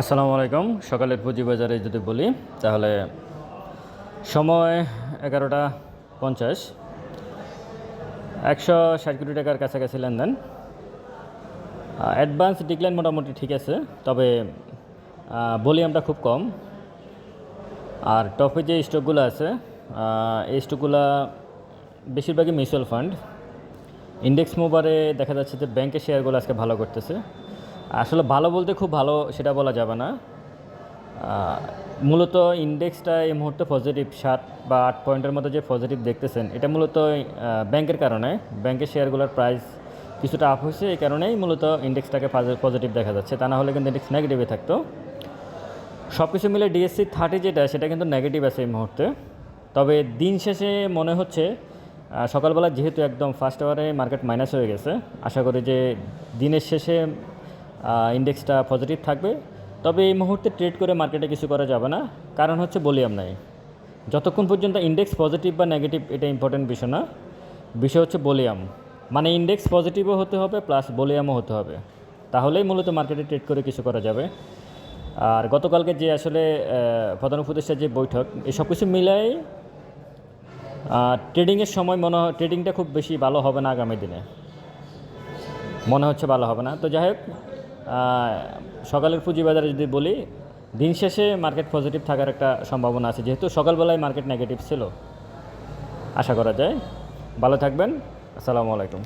আসসালামু আলাইকুম। সকালের পুঁজিবাজারে যদি বলি, তাহলে সময় এগারোটা পঞ্চাশ। একশো ষাট কোটি টাকার কাছাকাছি লেনদেন। অ্যাডভান্স ডিক্লাইন মোটামুটি ঠিক আছে, তবে ভলিউমটা খুব কম। আর টপে যে স্টকগুলো আছে এই স্টকগুলো বেশিরভাগই মিউচুয়াল ফান্ড ইন্ডেক্স মোবারে দেখা যাচ্ছে যে ব্যাংকের শেয়ারগুলো আজকে ভালো করতেছে। আসলে ভালো বলতে খুব ভালো সেটা বলা যাবে না। মূলত ইন্ডেক্সটা এই মুহূর্তে পজিটিভ সাত বা আট পয়েন্টের মতো যে পজিটিভ দেখতেছেন, এটা মূলত ব্যাংকের কারণে। ব্যাংকের শেয়ারগুলোর প্রাইস কিছুটা আপ হয়েছে, এই কারণেই মূলত ইন্ডেক্সটাকে পজিটিভ দেখা যাচ্ছে। তা না হলে কিন্তু ইন্ডেক্স নেগেটিভে থাকতো। সব কিছু মিলে ডিএসসি থার্টি যেটা, সেটা কিন্তু নেগেটিভ আছে এই মুহূর্তে। তবে দিন শেষে মনে হচ্ছে সকালবেলা যেহেতু একদম ফার্স্ট আওয়ারে মার্কেট মাইনাস হয়ে গেছে, আশা করি যে দিনের শেষে ইন্ডেক্সটা পজিটিভ থাকবে। তবে এই মুহূর্তে ট্রেড করে মার্কেটে কিছু করা যাবে না। কারণ হচ্ছে বলিয়াম নাই। যতক্ষণ পর্যন্ত ইন্ডেক্স পজিটিভ বা নেগেটিভ এটা ইম্পর্টেন্ট বিষয় না। বিষয় হচ্ছে বলিয়াম মানে ইন্ডেক্স পজিটিভও হতে হবে প্লাস বলিয়ামও হতে হবে। তাহলেই মূলত মার্কেটে ট্রেড করে কিছু করা যাবে। আর গতকালকে যে আসলে প্রধান উপদেষ্টার যে বৈঠক এসব কিছু মিলাই ট্রেডিংয়ের সময় মনে হয় ট্রেডিংটা খুব বেশি ভালো হবে না আগামী দিনে। মনে হচ্ছে ভালো হবে না। তো যাই হোক সকালের পুঁজিবাজারে যদি বলি, দিন শেষে মার্কেট পজিটিভ থাকার একটা সম্ভাবনা আছে। যেহেতু সকালবেলায় মার্কেট নেগেটিভ ছিল, আশা করা যায়। ভালো থাকবেন। আসসালামু আলাইকুম।